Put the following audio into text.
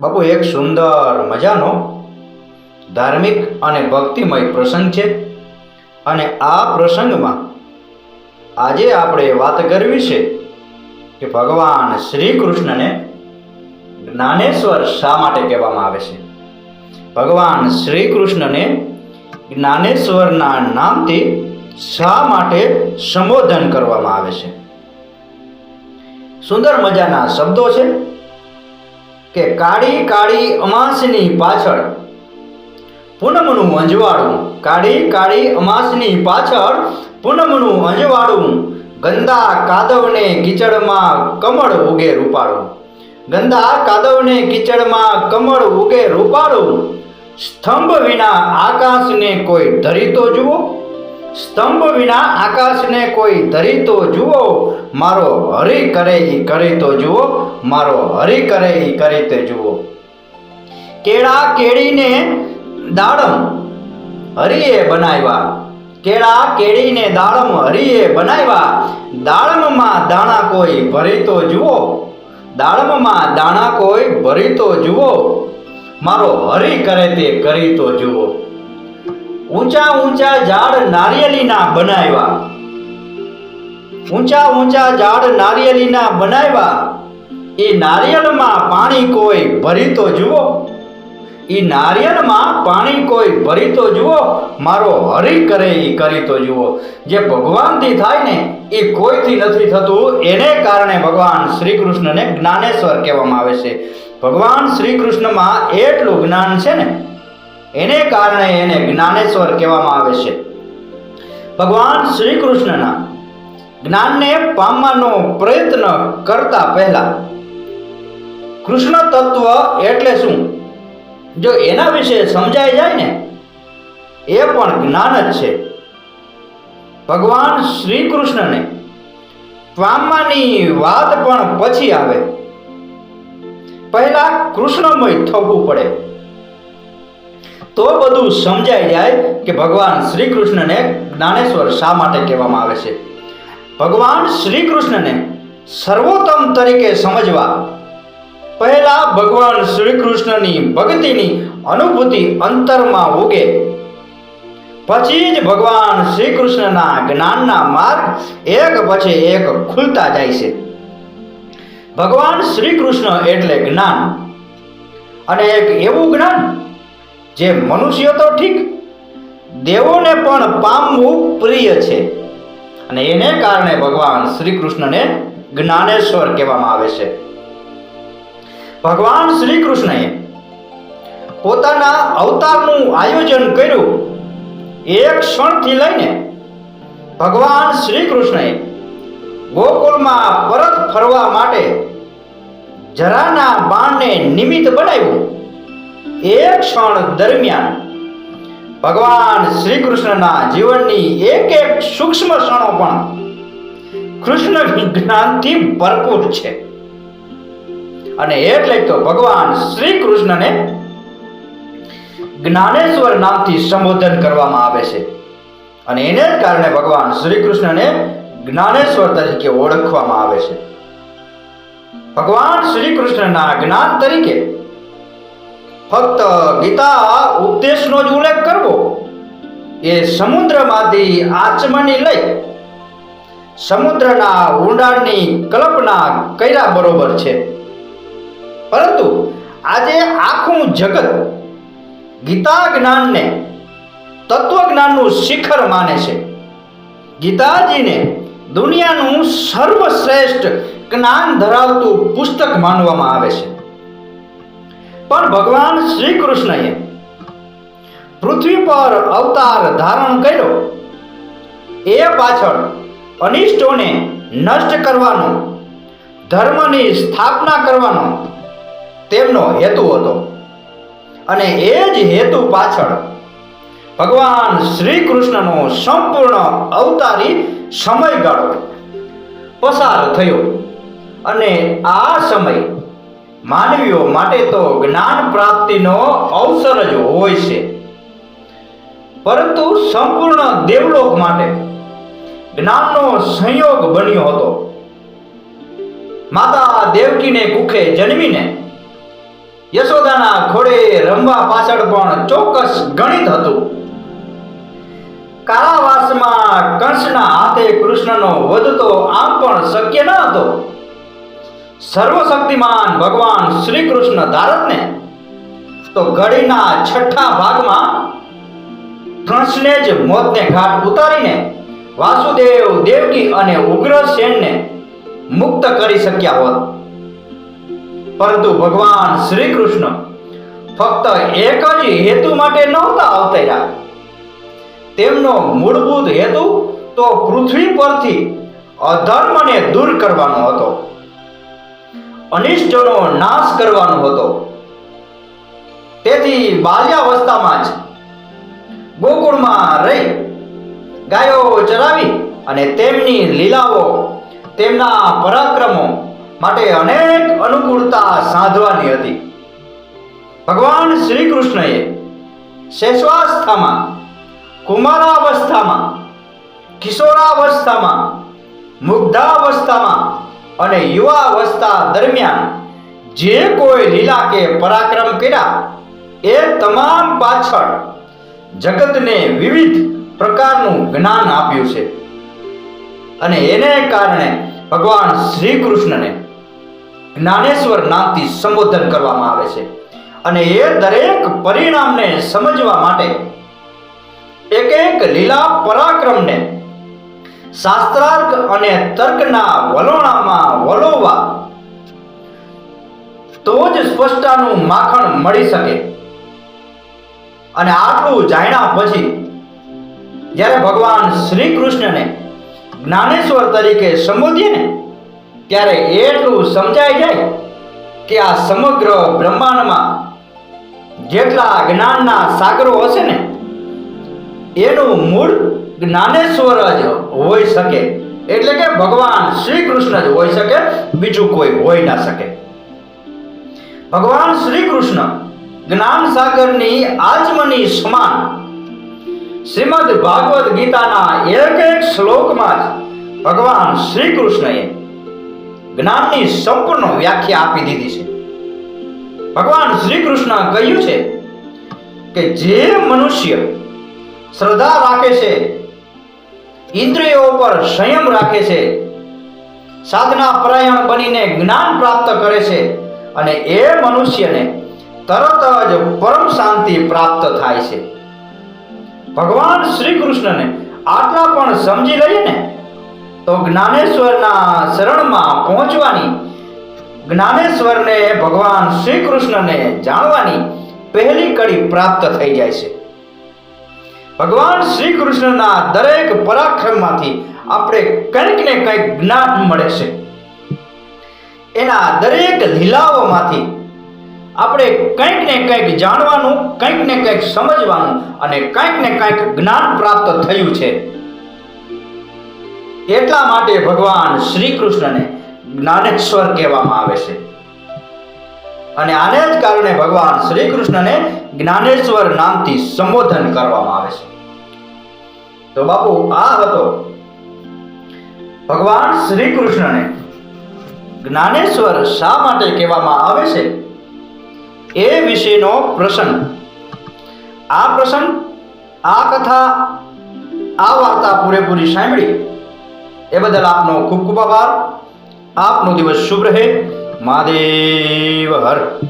બાપુ, એક સુંદર મજાનો, ધાર્મિક અને ભક્તિમય પ્રસંગ છે. અને આ પ્રસંગમાં આજે આપણે વાત કરવી છે કે ભગવાન શ્રી કૃષ્ણને જ્ઞાનેશ્વર શા માટે કહેવામાં આવે છે? ભગવાન શ્રી કૃષ્ણને જ્ઞાનેશ્વરના નામથી શા માટે સંબોધન કરવામાં આવે છે? સુંદર મજાના શબ્દો છે. કે કાળી કાળી અમાસની પાછળ, પૂનમનું અંજવાળું, કાળી કાળી અમાસની પાછળ, પૂનમનું અંજવાળું, ગંદા કાદવને કીચડમાં કમળ ઉગે રૂપાળું. ગંદા કાદવને કીચડમાં કમળ ઉગે રૂપાળું. સ્તંભ વિના આકાશને કોઈ ધરીતો જુઓ. સ્તંભ વિના આકાશને કોઈ ધરીતો જુઓ, મારો હરી કરે ઈ કરી તો જુઓ, મારો હરી કરે ઈ કરી તે જુઓ. કેળા કેળીને દાડમ હરિએ બનાવ્યા. કેળા કેળીને દાડમ હરિએ બનાવ્યા. દાડમમાં દાણા કોઈ ભરી તો જુઓ. દાડમમાં દાણા કોઈ ભરી તો જુઓ. મારો હરી કરે તે કરી તો જુઓ. ઊંચા ઊંચા ઝાડ નારિયેલીના બનાવ્યા. ઊંચા ઊંચા ઝાડ નારિયેલીના બનાવ્યા. એ નારિયેળમાં પાણી કોઈ ભરી તો જુઓ. એ નારિયેળમાં પાણી કોઈ ભરી તો જુઓ. મારો હરી કરે એ કરી તો જુઓ. જે ભગવાનથી થાય ને, એ કોઈથી નથી થતું. એને કારણે ભગવાન શ્રી કૃષ્ણને જ્ઞાનેશ્વર કહેવામાં આવે છે. ભગવાન શ્રી કૃષ્ણમાં એટલું જ્ઞાન છે ને એને કારણે એને જ્ઞાનેશ્વર કહેવામાં આવે છે. ભગવાન શ્રી કૃષ્ણના જ્ઞાનને પામવાનો પ્રયત્ન કરતા પહેલા કૃષ્ણ તત્વ એટલે શું? જો એના વિશે સમજાઈ જાય ને, એ પણ જ્ઞાન જ છે. ભગવાન શ્રી કૃષ્ણને પામવાની વાત પણ પછી આવે. પહેલા કૃષ્ણમય થવું પડે. તો બધું સમજાઈ જાય કે ભગવાન શ્રી કૃષ્ણને જ્ઞાનેશ્વર શા માટે કહેવામાં આવે છે? ભગવાન શ્રી કૃષ્ણને સર્વોત્તમ તરીકે સમજવા પહેલા ભગવાન શ્રી કૃષ્ણની ભક્તિની અનુભૂતિ અંતરમાં ઉગે. પછી જ ભગવાન શ્રી કૃષ્ણના જ્ઞાનના માર્ગ એક પછી એક ખુલતા જાય છે. ભગવાન શ્રી કૃષ્ણ એટલે જ્ઞાન. અને એક એવું જ્ઞાન જે મનુષ્ય તો ઠીક, દેવોને પણ પામવું પ્રિય છે. અને એને કારણે ભગવાન શ્રી કૃષ્ણને જ્ઞાનેશ્વર કહેવામાં આવે છે. ભગવાન શ્રી કૃષ્ણએ પોતાના અવતારનું આયોજન કર્યું. એક ક્ષણથી લઈને ભગવાન શ્રી કૃષ્ણએ ગોકુળમાં પરત ફરવા માટે જરાના બાણને નિમિત્ત બનાવ્યું. એક ક્ષણ દરમિયાન ભગવાન શ્રી કૃષ્ણના જીવનની એક એક સૂક્ષ્મ ક્ષણો પણ કૃષ્ણ જ્ઞાનથી ભરપૂર છે. અને એટલે તો ભગવાન શ્રી કૃષ્ણને જ્ઞાનેશ્વર નામથી સંબોધન કરવામાં આવે છે. અને એને જ કારણે ભગવાન શ્રી કૃષ્ણને જ્ઞાનેશ્વર તરીકે ઓળખવામાં આવે છે. ભગવાન શ્રી કૃષ્ણના જ્ઞાન તરીકે ફક્ત ગીતા ઉપદેશનો જ ઉલ્લેખ કરવો. એ સમુદ્રમાંથી આચમની લઈ સમુદ્રના ઊંડાણની કલ્પના કર્યા બરોબર છે. પરંતુ આજે આખું જગત ગીતા જ્ઞાનને તત્વજ્ઞાનનું શિખર માને છે. ગીતાજીને દુનિયાનું સર્વશ્રેષ્ઠ જ્ઞાન ધરાવતું પુસ્તક માનવામાં આવે છે. પણ ભગવાન શ્રી કૃષ્ણએ પૃથ્વી પર અવતાર ધારણ કર્યો. એ પાછળ અનિષ્ટોને નષ્ટ કરવાનો, ધર્મની સ્થાપના કરવાનો તેમનો હેતુ હતો. અને એ જ હેતુ પાછળ ભગવાન શ્રી કૃષ્ણનો સંપૂર્ણ અવતારી સમયગાળો પસાર થયો. અને આ સમય માનવીઓ માટે તો જ્ઞાન પ્રાપ્તિનો અવસર જ હોય છે. પરંતુ સંપૂર્ણ દેવલોક માટે જ્ઞાનનો સંયોગ બન્યો હતો. માતા દેવકીને કુખે જન્મીને યશોદાના ખોડે રમવા પાછળ પણ ચોક્કસ ગણિત હતું. કારાવાસમાં કંસના હાથે કૃષ્ણનો વધતો આમ પણ શક્ય ન હતો. સર્વશક્તિમાન ભગવાન શ્રી કૃષ્ણ ધારતને તો ઘડીના છઠ્ઠા ભાગમાં કંસને જ મોતને ઘાટ ઉતારીને વાસુદેવ દેવકી અને ઉગ્રસેનને મુક્ત કરી શક્યા હોત. પરંતુ ભગવાન શ્રી કૃષ્ણ ફક્ત એક જ હેતુ માટે નહોતા અવતર્યા. તેમનો મૂળભૂત હેતુ તો પૃથ્વી પરથી અધર્મને દૂર કરવાનો હતો. અનિષ્ટનો નાશ કરવાનો હતો. તેથી બાલ્યાવસ્થામાં જ ગોકુળમાં રહી ગાયો ચરાવી અને તેમની લીલાઓ, તેમના પરાક્રમો માટે અનેક અનુકૂળતા સાધવાની હતી. ભગવાન શ્રી કૃષ્ણએ શેષવાસ્થામાં, કુમારાવસ્થામાં, કિશોરાવસ્થામાં, મુગ્ધાવસ્થામાં અને યુવાવસ્થા દરમિયાન જે કોઈ લીલા કે પરાક્રમ કર્યા, એ તમામ પાછળ જગતને વિવિધ પ્રકારનું જ્ઞાન આપ્યું છે. અને એને કારણે ભગવાન શ્રી કૃષ્ણને જ્ઞાનેશ્વર નામથી સંબોધન કરવામાં આવે છે. અને એ દરેક પરિણામને સમજવા માટે એક એક લીલા પરાક્રમને શાસ્ત્રાર્થ અને તર્કના વલોણામાં વલોવા. તો જ સ્પષ્ટતાનું માખણ મળી શકે. અને આટલું જાણ્યા પછી, જ્યારે ભગવાન શ્રી કૃષ્ણને જ્ઞાનેશ્વર તરીકે સંબોધીએ ને, ત્યારે એટલું સમજાઈ જાય કે આ સમગ્ર બ્રહ્માંડમાં જેટલા જ્ઞાનના સાગરો હશે ને, એનું મૂળ જ્ઞાનેશ્વર જ હોઈ શકે. એટલે કે ભગવાન શ્રી કૃષ્ણ જ હોઈ શકે, બીજું કોઈ હોઈ ના શકે. ભગવાન શ્રી કૃષ્ણ જ્ઞાન સાગરની આચમની સમાન. શ્રીમદ ભાગવત ગીતાના એક એક શ્લોકમાં જ ભગવાન શ્રી કૃષ્ણએ જ્ઞાનની સંપૂર્ણ વ્યાખ્યા આપી દીધી છે. ભગવાન શ્રી કૃષ્ણ કહ્યું છે કે જે મનુષ્ય શ્રદ્ધા રાખે છે ઇન્દ્રિયો પર સંયમ રાખે છે. સાધના પરાયણ બનીને જ્ઞાન પ્રાપ્ત કરે છે અને એ મનુષ્યને તરત જ પરમ શાંતિ પ્રાપ્ત થાય છે. ભગવાન શ્રી કૃષ્ણને આટલા પણ સમજી લઈએ ને, તો જ્ઞાનેશ્વરના શરણમાં પહોંચવાની, જ્ઞાનેશ્વરને ભગવાન શ્રી કૃષ્ણને જાણવાની પહેલી કડી પ્રાપ્ત થઈ જાય છે. ભગવાન શ્રી કૃષ્ણના દરેક પરાક્રમમાંથી આપણે કંઈક ને કંઈક જ્ઞાન મળે છે. એના દરેક લીલાઓમાંથી આપણે કંઈક ને કંઈક જાણવાનું, કંઈક ને કંઈક સમજવાનું અને કંઈક ને કંઈક જ્ઞાન પ્રાપ્ત થયું છે. એટલા માટે ભગવાન શ્રી કૃષ્ણને જ્ઞાનેશ્વર કહેવામાં આવે છે. અને આને જ કારણે ભગવાન શ્રી કૃષ્ણને જ્ઞાનેશ્વર નામથી સંબોધન કરવામાં આવે છે. તો બાપુ, આ હતો. ભગવાન શ્રી કૃષ્ણને જ્ઞાનેશ્વર શા માટે કહેવામાં આવે છે? એ વિશેનો પ્રસંગ. આ પ્રસંગ, આ કથા, આ વાર્તા પૂરેપૂરી સાંભળી. એ બદલ આપનો ખૂબ ખૂબ આભાર. આપનો દિવસ શુભ રહે. મહાદેવ હર.